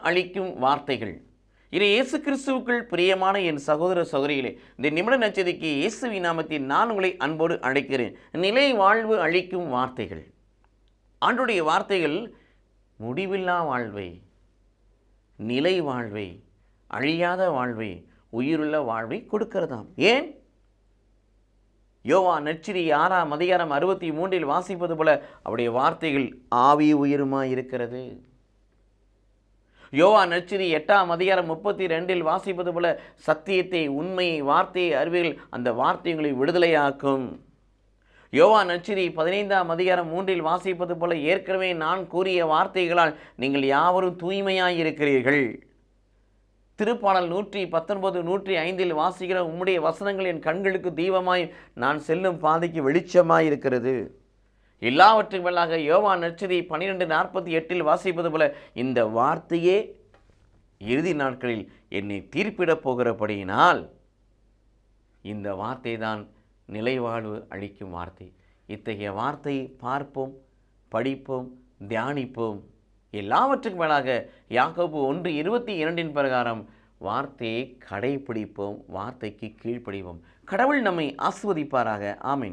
அளிக்கும் வார்த்தைகள். இது இயேசு கிறிஸ்துவுக்குள் பிரியமான என் சகோதர சகோதரிகளே இந்த நிமிட நச்சதிக்கு இயேசு நாமத்தில் நான் உங்களை அன்போடு அழைக்கிறேன். நிலை வாழ்வு அளிக்கும் வார்த்தைகள். ஆண்டுடைய வார்த்தைகள் முடிவில்லா வாழ்வை நிலை வாழ்வை அழியாத வாழ்வை உயிருள்ள வாழ்வை கொடுக்கிறதாம். ஏன்? யோவா நச்சிரி ஆறாம் அதிகாரம் அறுபத்தி மூன்றில் வாசிப்பது போல அவருடைய வார்த்தைகள் ஆவி உயிருமாய் இருக்கிறது. யோவா நச்சிரி எட்டாம் அதிகாரம் முப்பத்தி ரெண்டில் வாசிப்பது போல சத்தியத்தை உண்மையை வார்த்தையை அறிவியல் அந்த வார்த்தைகளை விடுதலையாக்கும். யோவா நச்சிரி பதினைந்தாம் அதிகாரம் மூன்றில் வாசிப்பது போல ஏற்கனவே நான் கூறிய வார்த்தைகளால் நீங்கள் யாவரும் தூய்மையாய் இருக்கிறீர்கள் திருப்பாடல் நூற்றி பத்தொன்பது நூற்றி ஐந்தில் வாசிக்கிற உம்முடைய வசனங்கள் என் கண்களுக்கு தீபமாய் நான் செல்லும் பாதைக்கு வெளிச்சமாய் இருக்கிறது எல்லாவற்றுக்கும் மேலாக யோவா நட்சதி பன்னிரெண்டு நாற்பத்தி எட்டில் வாசிப்பது போல இந்த வார்த்தையே இறுதி நாட்களில் என்னை தீர்ப்பிடப் போகிறபடியினால் இந்த வார்த்தை தான் நிலைவாழ்வு அளிக்கும் வார்த்தை. இத்தகைய வார்த்தையை பார்ப்போம் படிப்போம் தியானிப்போம். எல்லாவற்றுக்கும் மேலாக யாக்கோபு ஒன்று இருபத்தி இரண்டின் பிரகாரம் வார்த்தையை கடைபிடிப்போம் வார்த்தைக்கு கீழ்ப்படிவோம். கடவுள் நம்மை ஆஸ்வதிப்பாராக ஆமீன்.